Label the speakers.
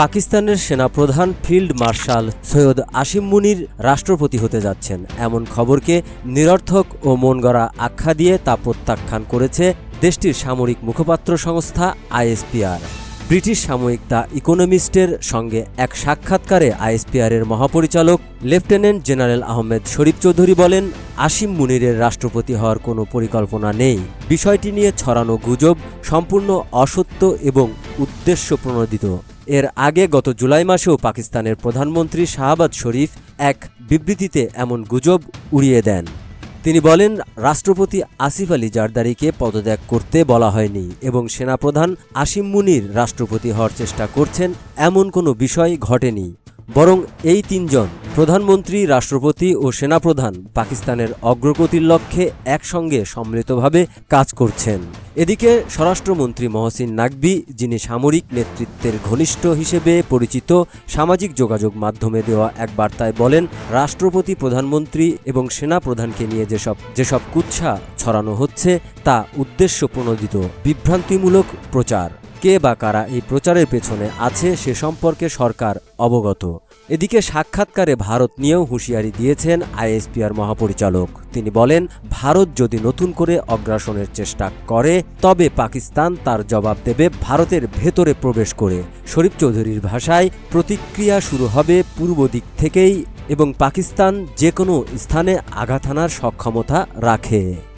Speaker 1: পাকিস্তানের সেনাপ্রধান field marshal Syed Asim Munir রাষ্ট্রপতি হতে যাচ্ছেন। এমন খবরকে নিরর্থক ও মনগড়া আখ্যা দিয়ে তা প্রত্যাখ্যান করেছে দেশটির সামরিক মুখপাত্র সংস্থা আইএসপিআর। ব্রিটিশ সাময়িক দ্য ইকোনমিস্টের সঙ্গে এক সাক্ষাৎকারে আইএসপিআরের মহাপরিচালক লেফটেন্যান্ট জেনারেল আহমেদ শরীফ চৌধুরী বলেন, আসিম মুনিরের রাষ্ট্রপতি হওয়ার কোনো পরিকল্পনা নেই। বিষয়টি নিয়ে ছড়ানো গুজব সম্পূর্ণ অসত্য এবং উদ্দেশ্য প্রণোদিত এর আগে গত জুলাই মাসেও পাকিস্তানের প্রধানমন্ত্রী শাহবাজ শরীফ এক বিবৃতিতে এমন গুজব উড়িয়ে দেন। তিনি বলেন, রাষ্ট্রপতি আসিফ আলী জারদারিকে পদত্যাগ করতে বলা হয়নি এবং সেনাপ্রধান আসিম মুনির রাষ্ট্রপতি হওয়ার চেষ্টা করছেন, এমন কোনো বিষয় ঘটেনি। বরং এই তিনজন প্রধানমন্ত্রী, রাষ্ট্রপতি ও সেনাপ্রধান পাকিস্তানের অগ্রগতির লক্ষ্যে একসঙ্গে সম্মিলিতভাবে কাজ করছেন। এদিকে স্বরাষ্ট্রমন্ত্রী মহসিন নাকবি যিনি সামরিক নেতৃত্বের ঘনিষ্ঠ হিসেবে পরিচিত, সামাজিক যোগাযোগ মাধ্যমে দেওয়া এক বার্তায় বলেন, রাষ্ট্রপতি, প্রধানমন্ত্রী এবং সেনাপ্রধানকে নিয়ে যেসব যেসব কুৎসা ছড়ানো হচ্ছে, তা উদ্দেশ্য প্রণোদিত বিভ্রান্তিমূলক প্রচার। কে বা কারা এই প্রচারের পেছনে আছে সে সম্পর্কে সরকার অবগত। এদিকে সাক্ষাৎকারে ভারত নিয়েও হুঁশিয়ারি দিয়েছেন আইএসপিআর মহাপরিচালক। তিনি বলেন, ভারত যদি নতুন করে অগ্রাসনের চেষ্টা করে, তবে পাকিস্তান তার জবাব দেবে ভারতের ভেতরে প্রবেশ করে। শরীফ চৌধুরীর ভাষায়, প্রতিক্রিয়া শুরু হবে পূর্ব দিক থেকেই এবং পাকিস্তান যে কোনো স্থানে আঘাত হানার সক্ষমতা রাখে।